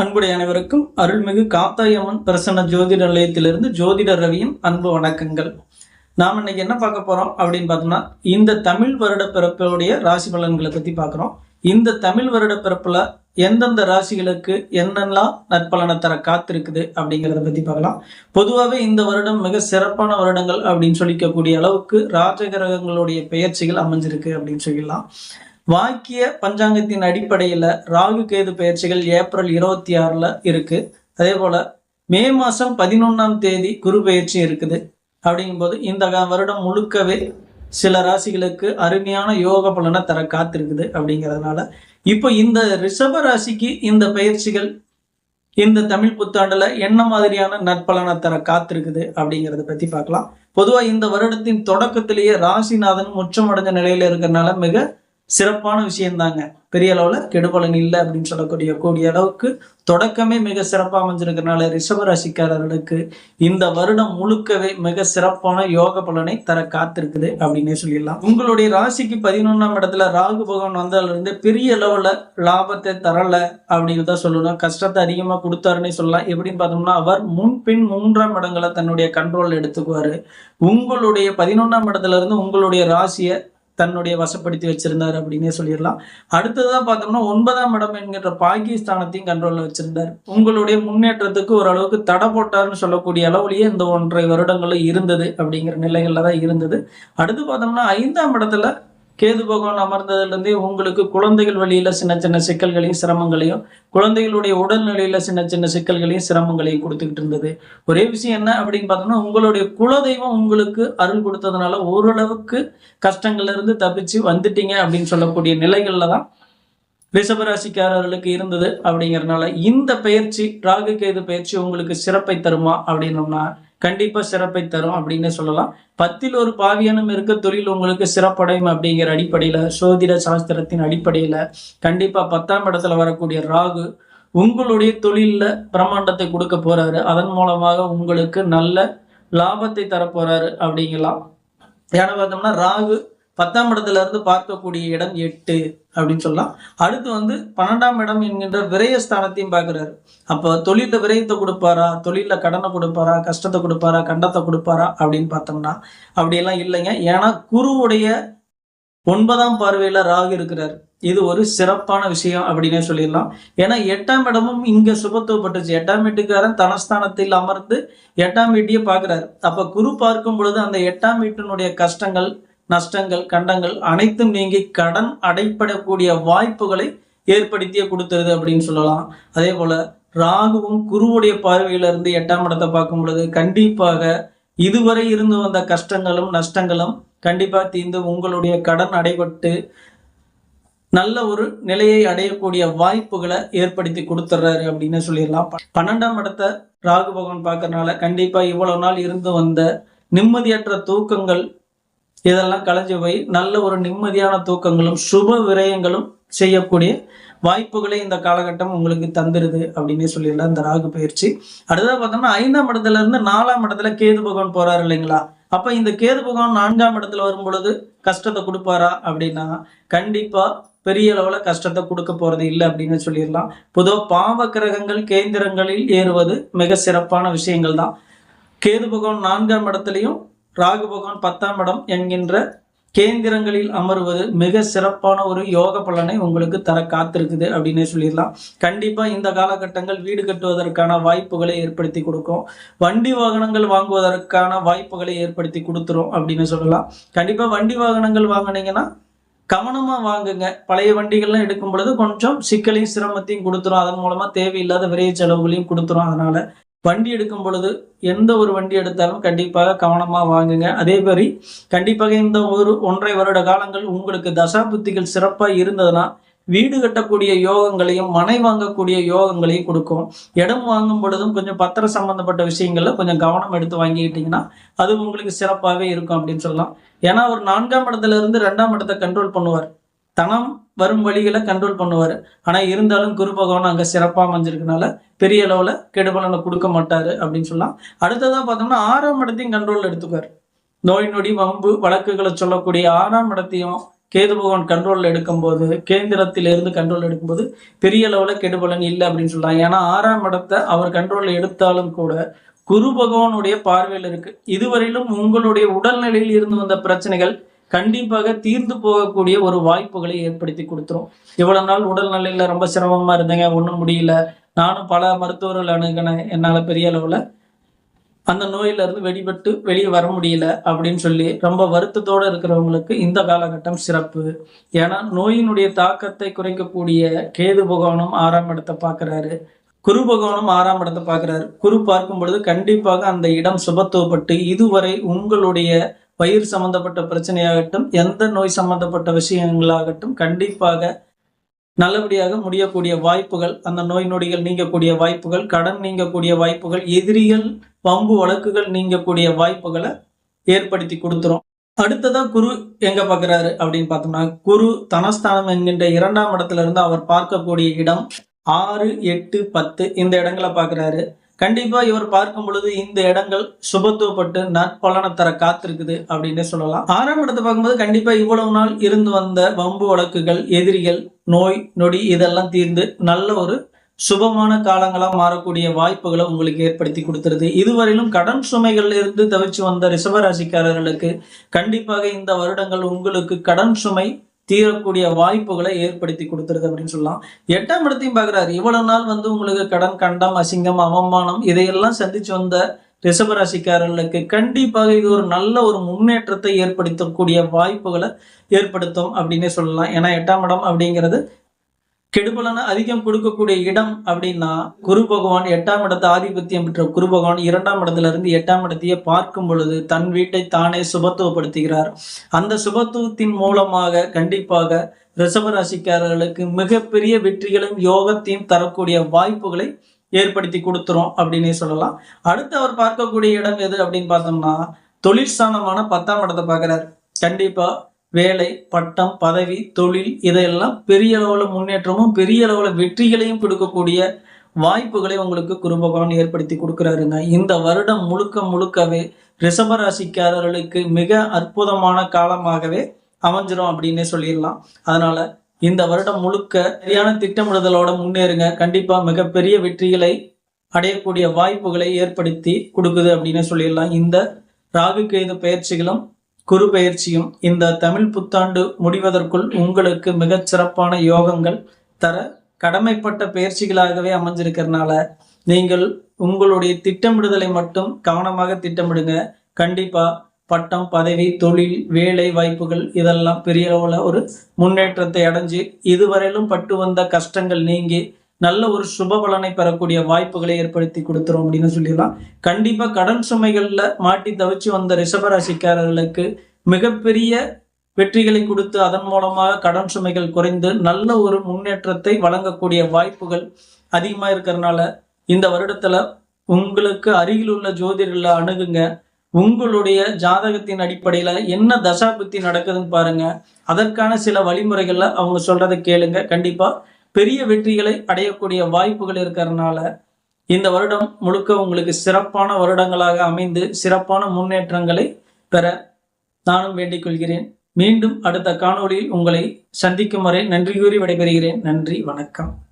அன்புடைய அனைவருக்கும் அருள்மிகு காத்தாயம்மன் பிரசன்ன ஜோதிட நிலையத்திலிருந்து ஜோதிட ரவியின் அன்பு வணக்கங்கள். நாம் இன்னைக்கு என்ன பார்க்க போறோம் அப்படின்னு பார்த்தோம்னா இந்த தமிழ் வருட பிறப்புடைய ராசி பலன்களை பத்தி பார்க்குறோம். இந்த தமிழ் வருட பிறப்புல எந்தெந்த ராசிகளுக்கு என்னெல்லாம் நற்பலனை தர காத்திருக்குது அப்படிங்கிறத பத்தி பார்க்கலாம். பொதுவாகவே இந்த வருடம் மிக சிறப்பான வருடங்கள் அப்படின்னு சொல்லிக்கக்கூடிய அளவுக்கு ராஜகிரகங்களுடைய பெயர்ச்சிகள் அமைஞ்சிருக்கு அப்படின்னு சொல்லலாம் வாக்கிய பஞ்சாங்கத்தின் அடிப்படையில் ராகு கேது பயிற்சிகள் ஏப்ரல் இருபத்தி ஆறில் இருக்குது அதே போல் மே மாதம் பதினொன்றாம் தேதி குரு பயிற்சி இருக்குது. அப்படிங்கும்போது இந்த வருடம் முழுக்கவே சில ராசிகளுக்கு அருமையான யோக பலனை தர காத்திருக்குது அப்படிங்கிறதுனால இப்போ இந்த ரிஷப ராசிக்கு இந்த பயிற்சிகள் இந்த தமிழ் புத்தாண்டில் என்ன மாதிரியான நற்பலனை தர காத்திருக்குது அப்படிங்கிறத பற்றி பார்க்கலாம். பொதுவாக இந்த வருடத்தின் தொடக்கத்திலேயே ராசிநாதன் முச்சமடைஞ்ச நிலையில் இருக்கிறனால மிக சிறப்பான விஷயம்தாங்க. பெரிய அளவில் கெடுபலன் இல்லை அப்படின்னு சொல்லக்கூடிய கூடிய அளவுக்கு தொடக்கமே மிக சிறப்பாக அமைஞ்சிருக்கிறனால ரிஷபராசிக்காரர்களுக்கு இந்த வருடம் முழுக்கவே மிக சிறப்பான யோக பலனை தர காத்திருக்குது அப்படின்னே சொல்லிடலாம். உங்களுடைய ராசிக்கு பதினொன்றாம் இடத்துல ராகு பகவான் வந்ததுல இருந்து பெரிய அளவில் லாபத்தை தரலை அப்படின்னு தான் சொல்லணும். கஷ்டத்தை அதிகமாக கொடுத்தாருன்னே சொல்லலாம். எப்படின்னு பார்த்தோம்னா அவர் முன்பின் மூன்றாம் இடங்களை தன்னுடைய கண்ட்ரோல் எடுத்துக்குவார். உங்களுடைய பதினொன்றாம் இடத்துல இருந்து உங்களுடைய ராசியை தன்னுடைய வசப்படுத்தி வச்சிருந்தார் அப்படின்னே சொல்லிடலாம். அடுத்ததா பார்த்தோம்னா ஒன்பதாம் இடம் என்கின்ற பாகிஸ்தானத்தையும் கண்ட்ரோலில் வச்சிருந்தார். உங்களுடைய முன்னேற்றத்துக்கு ஓரளவுக்கு தடை போட்டார்னு சொல்லக்கூடிய அளவுலேயே இந்த ஒன்றரை வருடங்கள்ல இருந்தது அப்படிங்கிற நிலைகளில் தான் இருந்தது. அடுத்து பார்த்தோம்னா ஐந்தாம் இடத்துல கேது பகவான் அமர்ந்ததுலேருந்தே உங்களுக்கு குழந்தைகள் வழியில சின்ன சின்ன சிக்கல்களையும் சிரமங்களையும் குழந்தைகளுடைய உடல்நிலையில சின்ன சின்ன சிக்கல்களையும் சிரமங்களையும் கொடுத்துக்கிட்டு இருந்தது. ஒரே விஷயம் என்ன அப்படின்னு பார்த்தோம்னா உங்களுடைய குலதெய்வம் உங்களுக்கு அருள் கொடுத்ததுனால ஓரளவுக்கு கஷ்டங்கள்ல இருந்து தப்பிச்சு வந்துட்டீங்க அப்படின்னு சொல்லக்கூடிய நிலைகள்ல தான் ரிஷபராசிக்காரர்களுக்கு இருந்தது அப்படிங்கிறனால இந்த பயிற்சி ராகு கேது பயிற்சி உங்களுக்கு சிறப்பை தருமா அப்படின்னோம்னா கண்டிப்பா சிறப்பை தரும் அப்படின்னு சொல்லலாம். பத்தில் ஒரு பாவியானம் இருக்க தொழில் உங்களுக்கு சிறப்படையும் அப்படிங்கிற அடிப்படையில சோதிட சாஸ்திரத்தின் அடிப்படையில கண்டிப்பா பத்தாம் இடத்துல வரக்கூடிய ராகு உங்களுடைய தொழிலில் பிரம்மாண்டத்தை கொடுக்க போறாரு. அதன் மூலமாக உங்களுக்கு நல்ல லாபத்தை தர அப்படிங்கலாம். ஏன்னா பார்த்தோம்னா ராகு பத்தாம் இடத்துல இருந்து பார்க்கக்கூடிய இடம் எட்டு அப்படின்னு சொல்லலாம். அடுத்து வந்து பன்னெண்டாம் இடம் என்கின்ற விரயஸ்தானத்தையும் பார்க்குறாரு. அப்போ தொழிலில் விரயத்தை கொடுப்பாரா? தொழிலில் கடனை கொடுப்பாரா? கஷ்டத்தை கொடுப்பாரா? கண்டத்தை கொடுப்பாரா அப்படின்னு பார்த்தோம்னா அப்படியெல்லாம் இல்லைங்க. ஏன்னா குருவுடைய ஒன்பதாம் பார்வையில் ராகு இருக்கிறார். இது ஒரு சிறப்பான விஷயம் அப்படின்னே சொல்லிடலாம். ஏன்னா எட்டாம் இடமும் இங்க சுபத்துவப்பட்டுச்சு எட்டாம் வீட்டுக்காரன் தனஸ்தானத்தில் அமர்ந்து எட்டாம் வீட்டையே பார்க்குறாரு. அப்போ குரு பார்க்கும் பொழுது அந்த எட்டாம் வீட்டினுடைய கஷ்டங்கள் நஷ்டங்கள் கண்டங்கள் அனைத்தும் நீங்கி கடன் அடைப்படக்கூடிய வாய்ப்புகளை ஏற்படுத்தியே கொடுத்துருது அப்படின்னு சொல்லலாம். அதே போல ராகுவும் குருவுடைய பார்வையிலிருந்து எட்டாம் இடத்தை பார்க்கும் பொழுது கண்டிப்பாக இதுவரை இருந்து வந்த கஷ்டங்களும் நஷ்டங்களும் கண்டிப்பாக தீர்ந்து உங்களுடைய கடன் அடைபட்டு நல்ல ஒரு நிலையை அடையக்கூடிய வாய்ப்புகளை ஏற்படுத்தி கொடுத்துட்றாரு அப்படின்னு சொல்லிடலாம். பன்னெண்டாம் இடத்தை ராகு பகவான் பார்க்கறனால கண்டிப்பாக இவ்வளவு நாள் இருந்து வந்த நிம்மதியற்ற தூக்கங்கள் இதெல்லாம் கலைஞ்சு போய் நல்ல ஒரு நிம்மதியான தூக்கங்களும் சுப விரயங்களும் செய்யக்கூடிய வாய்ப்புகளை இந்த காலகட்டம் உங்களுக்கு தந்துருது அப்படின்னே சொல்லிடலாம் இந்த ராகு பயிற்சி. அடுத்ததாக பார்த்தோம்னா ஐந்தாம் இடத்துல இருந்து நாலாம் இடத்துல கேது பகவான் போறாரு இல்லைங்களா? அப்ப இந்த கேது பகவான் நான்காம் இடத்துல வரும் பொழுது கஷ்டத்தை கொடுப்பாரா அப்படின்னா கண்டிப்பா பெரிய அளவுல கஷ்டத்தை கொடுக்க போறது இல்லை அப்படின்னு சொல்லிடலாம். பொதுவாக பாவ கிரகங்கள் கேந்திரங்களில் ஏறுவது மிக சிறப்பான விஷயங்கள் தான். கேது பகவான் நான்காம் இடத்துலையும் ராகு பகவான் பத்தாம் இடம் என்கின்ற கேந்திரங்களில் அமர்வது மிக சிறப்பான ஒரு யோக பலனை உங்களுக்கு தர காத்திருக்குது அப்படின்னே சொல்லிடலாம். கண்டிப்பாக இந்த காலகட்டங்கள் வீடு கட்டுவதற்கான வாய்ப்புகளை ஏற்படுத்தி கொடுக்கும். வண்டி வாகனங்கள் வாங்குவதற்கான வாய்ப்புகளை ஏற்படுத்தி கொடுத்துரும் அப்படின்னு சொல்லலாம். கண்டிப்பாக வண்டி வாகனங்கள் வாங்கினீங்கன்னா கவனமாக வாங்குங்க. பழைய வண்டிகள்லாம் எடுக்கும் பொழுது கொஞ்சம் சிக்கலையும் சிரமத்தையும் கொடுத்துரும். அதன் மூலமாக தேவையில்லாத விரைய செலவுகளையும் கொடுத்துரும் அதனால. வண்டி எடுக்கும் பொழுது எந்த ஒரு வண்டி எடுத்தாலும் கண்டிப்பாக கவனமாக வாங்குங்க. அதே மாதிரி கண்டிப்பாக இந்த ஒரு ஒன்றரை வருட காலங்கள் உங்களுக்கு தசாபுத்திகள் சிறப்பாக இருந்ததுன்னா வீடு கட்டக்கூடிய யோகங்களையும் மனை வாங்கக்கூடிய யோகங்களையும் கொடுக்கும். இடம் வாங்கும் பொழுதும் கொஞ்சம் பத்திரம் சம்பந்தப்பட்ட விஷயங்கள்ல கொஞ்சம் கவனம் எடுத்து வாங்கிக்கிட்டீங்கன்னா அது உங்களுக்கு சிறப்பாகவே இருக்கும் அப்படின்னு சொல்லலாம். ஏன்னா ஒரு நான்காம் இடத்துல இருந்து ரெண்டாம் இடத்தை கண்ட்ரோல் பண்ணுவார். தனம் வரும் வழிகளை கண்ட்ரோல் பண்ணுவார். ஆனால் இருந்தாலும் குரு பகவான் அங்கே சிறப்பாக அமைஞ்சிருக்கனால பெரிய அளவில் கெடுபலனை கொடுக்க மாட்டார் அப்படின்னு சொல்லலாம். அடுத்ததாக பார்த்தோம்னா ஆறாம் இடத்தையும் கண்ட்ரோலில் எடுத்துக்குவார். நோய் நொடி வம்பு வழக்குகளை சொல்லக்கூடிய ஆறாம் இடத்தையும் கேது பகவான் கண்ட்ரோலில் எடுக்கும்போது கேந்திரத்திலிருந்து கண்ட்ரோல் எடுக்கும்போது பெரிய அளவில் கெடுபலன் இல்லை அப்படின்னு சொல்லலாம். ஏன்னா ஆறாம் இடத்தை அவர் கண்ட்ரோலில் எடுத்தாலும் கூட குரு பகவானுடைய பார்வையில் இருக்கு. இதுவரையிலும் உங்களுடைய உடல்நிலையில் இருந்து வந்த பிரச்சனைகள் கண்டிப்பாக தீர்ந்து போகக்கூடிய ஒரு வாய்ப்புகளை ஏற்படுத்தி கொடுத்துரும். இவ்வளவு நாள் உடல்நிலையில ரொம்ப சிரமமா இருந்தேங்க ஒன்றும் முடியல. நானும் பல மருத்துவர்கள் அணுகினேன் என்னால் பெரிய அளவில். அந்த நோயில இருந்து வெளிப்பட்டு வெளியே வர முடியல அப்படின்னு சொல்லி ரொம்ப வருத்தத்தோட இருக்கிறவங்களுக்கு இந்த காலகட்டம் சிறப்பு. ஏன்னா நோயினுடைய தாக்கத்தை குறைக்கக்கூடிய கேது பகவானும் ஆறாம் இடத்தை பார்க்குறாரு. குரு பகவானும் ஆறாம் இடத்தை பார்க்குறாரு. குரு பார்க்கும் பொழுது கண்டிப்பாக அந்த இடம் சுபத்துவப்பட்டு இதுவரை உங்களுடைய பயிர் சம்பந்தப்பட்ட பிரச்சனையாகட்டும் எந்த நோய் சம்பந்தப்பட்ட விஷயங்களாகட்டும் கண்டிப்பாக நல்லபடியாக முடியக்கூடிய வாய்ப்புகள் அந்த நோய் நொடிகள் நீங்கக்கூடிய வாய்ப்புகள் கடன் நீங்கக்கூடிய வாய்ப்புகள் எதிரிகள் பம்பு வழக்குகள் நீங்கக்கூடிய வாய்ப்புகளை ஏற்படுத்தி கொடுத்துரும். அடுத்ததான் குரு எங்க பார்க்குறாரு அப்படின்னு பார்த்தோம்னா குரு தனஸ்தானம் என்கின்ற இரண்டாம் இடத்துல இருந்து அவர் பார்க்கக்கூடிய இடம் ஆறு எட்டு பத்து இந்த இடங்களை பார்க்குறாரு கண்டிப்பா இவர் பார்க்கும் பொழுது இந்த இடங்கள் சுபத்துவப்பட்டு நற்பலனை தர காத்திருக்குது அப்படின்னு சொல்லலாம். ஆறாம் இடத்தை பார்க்கும்போது கண்டிப்பா இவ்வளவு நாள் இருந்து வந்த வம்பு வழக்குகள் எதிரிகள் நோய் நொடி இதெல்லாம் தீர்ந்து நல்ல ஒரு சுபமான காலங்களா மாறக்கூடிய வாய்ப்புகளை உங்களுக்கு ஏற்படுத்தி கொடுத்துருது. இதுவரையிலும் கடன் சுமைகள்ல இருந்து தவிச்சு வந்த ரிஷபராசிக்காரர்களுக்கு கண்டிப்பாக இந்த வருடங்கள் உங்களுக்கு கடன் சுமை தீரக்கூடிய வாய்ப்புகளை ஏற்படுத்தி கொடுத்துருது அப்படின்னு சொல்லலாம். எட்டாம் இடத்தையும் பார்க்குறாரு. இவ்வளவு நாள் வந்து உங்களுக்கு கடன் கண்டம் அசிங்கம் அவமானம் இதையெல்லாம் சந்திச்சு வந்த ரிஷபராசிக்காரர்களுக்கு கண்டிப்பாக இது ஒரு நல்ல ஒரு முன்னேற்றத்தை ஏற்படுத்தக்கூடிய வாய்ப்புகளை ஏற்படுத்தும் அப்படின்னே சொல்லலாம். ஏன்னா எட்டாம் இடம் அப்படிங்கிறது கெடுபலனை அதிகம் கொடுக்கக்கூடிய இடம் அப்படின்னா குரு பகவான் எட்டாம் இடத்தை ஆதிபத்தியம் பெற்ற குரு பகவான் இரண்டாம் இடத்துல இருந்து எட்டாம் இடத்தையே பார்க்கும் பொழுது தன் வீட்டை தானே சுபத்துவப்படுத்துகிறார். அந்த சுபத்துவத்தின் மூலமாக கண்டிப்பாக ரிஷபராசிக்காரர்களுக்கு மிகப்பெரிய வெற்றிகளும் யோகத்தையும் தரக்கூடிய வாய்ப்புகளை ஏற்படுத்தி கொடுத்துரும் அப்படின்னே சொல்லலாம். அடுத்து அவர் பார்க்கக்கூடிய இடம் எது அப்படின்னு பார்த்தோம்னா தொழிற்சானமான பத்தாம் இடத்தை பார்க்கிறார். கண்டிப்பா வேலை பட்டம் பதவி தொழில் இதையெல்லாம் பெரிய அளவில் முன்னேற்றமும் பெரிய அளவில் வெற்றிகளையும் கொடுக்கக்கூடிய வாய்ப்புகளை உங்களுக்கு குரு பகவான் ஏற்படுத்தி கொடுக்குறாருங்க. இந்த வருடம் முழுக்க முழுக்கவே ரிஷபராசிக்காரர்களுக்கு மிக அற்புதமான காலமாகவே அமைஞ்சிரும் அப்படின்னே சொல்லிடலாம். அதனால இந்த வருடம் முழுக்க சரியான திட்டமிடுதலோட முன்னேறுங்க. கண்டிப்பா மிகப்பெரிய வெற்றிகளை அடையக்கூடிய வாய்ப்புகளை ஏற்படுத்தி கொடுக்குது அப்படின்னு சொல்லிடலாம். இந்த ராகு கேது பயிற்சிகளும் குரு பயிற்சியும் இந்த தமிழ் புத்தாண்டு முடிவதற்குள் உங்களுக்கு மிகச் சிறப்பான யோகங்கள் தர கடமைப்பட்ட பயிற்சிகளாகவே அமைஞ்சிருக்கிறதுனால நீங்கள் உங்களுடைய திட்டமிடுதலை மட்டும் கவனமாக திட்டமிடுங்க. கண்டிப்பா பட்டம் பதவி தொழில் வேலை வாய்ப்புகள் இதெல்லாம் பெரிய அளவில் ஒரு முன்னேற்றத்தை அடைஞ்சு இதுவரையிலும் பட்டு வந்த கஷ்டங்கள் நீங்கி நல்ல ஒரு சுப பலனை பெறக்கூடிய வாய்ப்புகளை ஏற்படுத்தி கொடுத்துரும் அப்படின்னு சொல்லிடலாம். கண்டிப்பா கடன் சுமைகள்ல மாட்டி தவிச்சு வந்த ரிஷபராசிக்காரர்களுக்கு மிகப்பெரிய வெற்றிகளை கொடுத்து அதன் மூலமாக கடன் சுமைகள் குறைந்து நல்ல ஒரு முன்னேற்றத்தை வழங்கக்கூடிய வாய்ப்புகள் அதிகமா இருக்கிறதுனால இந்த வருடத்துல உங்களுக்கு அருகில் உள்ள ஜோதிடர்களை அணுகுங்க. உங்களுடைய ஜாதகத்தின் அடிப்படையில என்ன தசாபுத்தி நடக்குதுன்னு பாருங்க. அதற்கான சில வழிமுறைகள்ல அவங்க சொல்றதை கேளுங்க. கண்டிப்பா பெரிய வெற்றிகளை அடையக்கூடிய வாய்ப்புகள் இருக்கிறதுனால இந்த வருடம் முழுக்க உங்களுக்கு சிறப்பான வருடங்களாக அமைந்து சிறப்பான முன்னேற்றங்களை பெற நானும் வேண்டிக் கொள்கிறேன். மீண்டும் அடுத்த காணொளியில் உங்களை சந்திக்கும் வரை நன்றி கூறி விடைபெறுகிறேன். நன்றி வணக்கம்.